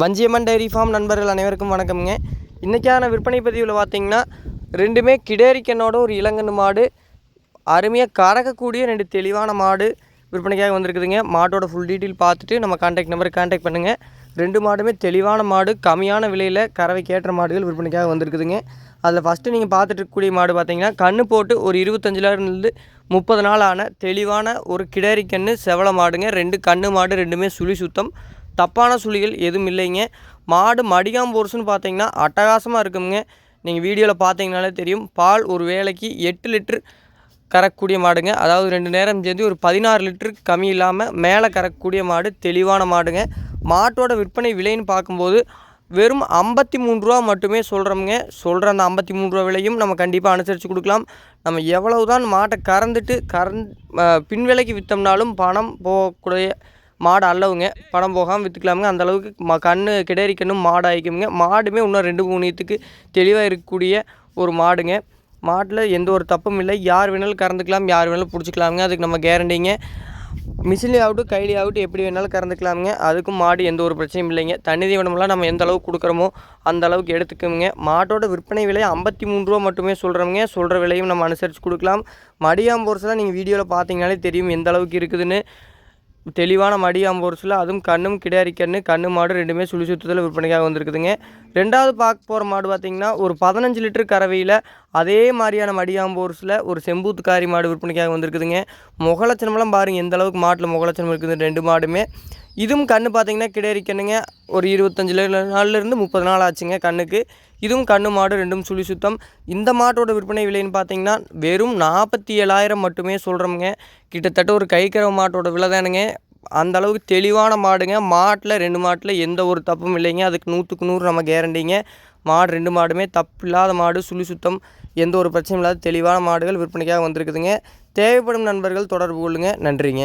Vanjiamman dairy farm நண்பர்கள் அனைவருக்கும் வணக்கம்ங்க. இன்றைக்கான விற்பனை பதிவில் பார்த்தீங்கன்னா ரெண்டுமே கிடேரிக்கனோட ஒரு இளங்கன்று மாடு அருமையாக கறக்கக்கூடிய ரெண்டு தெளிவான மாடு விற்பனைக்காக வந்திருக்குதுங்க. மாட்டோட ஃபுல் டீட்டெயில் பார்த்துட்டு நம்ம கான்டாக்ட் நம்பருக்கு கான்டாக்ட் பண்ணுங்கள் ரெண்டு மாடுமே தெளிவான மாடு கம்மியான விலையில் கறவைக்கு ஏற்ற மாடுகள் விற்பனைக்காக வந்திருக்குதுங்க. அதில் ஃபஸ்ட்டு நீங்கள் பார்த்துட்டு இருக்கக்கூடிய மாடு பார்த்தீங்கன்னா கன்று போட்டு ஒரு இருபத்தஞ்சிலேருந்து முப்பது நாள் ஆன தெளிவான ஒரு கிடேரி கன்று செவல மாடுங்க. ரெண்டு கன்று மாடு ரெண்டுமே சுழி சுத்தம் தப்பான சுழிகள் எதுவும் இல்லைங்க. மாடு மடிகாம் போர்ஸ்னு பார்த்தீங்கன்னா அட்டகாசமாக இருக்குங்க. நீங்கள் வீடியோவில் பார்த்தீங்கனாலே தெரியும். பால் ஒரு வேலைக்கு எட்டு லிட்ரு கறக்கக்கூடிய மாடுங்க. அதாவது ரெண்டு நேரம் சேர்ந்து ஒரு பதினாறு லிட்ரு கம்மி இல்லாமல் மேலே கறக்கக்கூடிய மாடு தெளிவான மாடுங்க. மாட்டோட விற்பனை விலைன்னு பார்க்கும்போது வெறும் ஐம்பத்தி மூணு ரூபா மட்டுமே சொல்கிறோமுங்க சொல்கிற அந்த ஐம்பத்தி மூணு ரூபா விலையும் நம்ம கண்டிப்பாக அனுசரித்து கொடுக்கலாம். நம்ம எவ்வளவு தான் மாட்டை கறந்துட்டு கறந் பின் விலைக்கு விற்றோம்னாலும் பணம் போகக்கூடிய மாடு அல்லவுங்க. பணம் போகாமல் விற்றுக்கலாமுங்க அந்தளவுக்கு ம கன்று கிடேரி கண்ணும் மாடு ஆயிக்குமுங்க மாடுமே இன்னும் ரெண்டு மூணு இதுக்கு தெளிவாக இருக்கக்கூடிய ஒரு மாடுங்க. மாட்டில் எந்த ஒரு தப்பும் இல்லை. யார் வேணாலும் கறந்துக்கலாம் யார் வேணாலும் பிடிச்சிக்கலாமுங்க. அதுக்கு நம்ம கேரண்டிங்க. மிஷின்லேயே ஆகட்டும் கையிலே ஆகட்டும் எப்படி வேணாலும் கறந்துக்கலாமுங்க. அதுக்கும் மாடு எந்த ஒரு பிரச்சனையும் இல்லைங்க. தண்ணி தீவனமெல்லாம் நம்ம எந்த அளவுக்கு கொடுக்குறோமோ அந்த அளவுக்கு எடுத்துக்கோங்க மாட்டோட விற்பனை விலை ஐம்பத்தி மூணு ரூபா மட்டுமே சொல்கிறோமுங்க சொல்கிற விலையும் நம்ம அனுசரித்து கொடுக்கலாம். மடியாம்போர்ஸ்லாம் நீங்கள் வீடியோவில் பார்த்தீங்கனாலே தெரியும் எந்த அளவுக்கு இருக்குதுன்னு. தெளிவான மடி ஆம்போர்ஸில் அதுவும் கண்ணும் கிடாரி கண்ணு கண்ணு மாடு ரெண்டுமே சுழி சுத்தத்தில் விற்பனைக்காக வந்திருக்குதுங்க. ரெண்டாவது பார்க்க போகிற மாடு பார்த்திங்கன்னா ஒரு பதினஞ்சு லிட்டர் கறவையில் அதே மாதிரியான மடியாம்போர்ஸில் ஒரு செம்பூத்துக்காரி மாடு விற்பனைக்காக வந்திருக்குதுங்க. முகலட்சணமெல்லாம் பாருங்கள் எந்த அளவுக்கு மாட்டில் முகலட்சணம் இருக்குது ரெண்டு மாடுமே. இதுவும் கண் பார்த்தீங்கன்னா கிடேரி கண்ணுங்க. ஒரு இருபத்தஞ்சி நாள்லேருந்து முப்பது நாள் ஆச்சுங்க கண்ணுக்கு. இதுவும் கண்ணு மாடு ரெண்டும் சுழி சுத்தம். இந்த மாட்டோட விற்பனை விலைன்னு பார்த்தீங்கன்னா வெறும் நாற்பத்தி ஏழாயிரம் மட்டுமே சொல்கிறோமுங்க கிட்டத்தட்ட ஒரு கைக்கறவை மாட்டோட விலை தானுங்க. அந்த அளவுக்கு தெளிவான மாடுங்க. மாட்டில் ரெண்டு மாட்டில் எந்த ஒரு தப்பும் இல்லைங்க. அதுக்கு நூற்றுக்கு நூறு நம்ம கேரண்டிங்க. மாடு ரெண்டு மாடுமே தப்பு இல்லாத மாடு சுழி சுத்தம். எந்த ஒரு பிரச்சனையும் இல்லாத தெளிவான மாடுகள் விற்பனைக்காக வந்திருக்குதுங்க. தேவைப்படும் நண்பர்கள் தொடர்பு கொள்ளுங்கள் நன்றிங்க.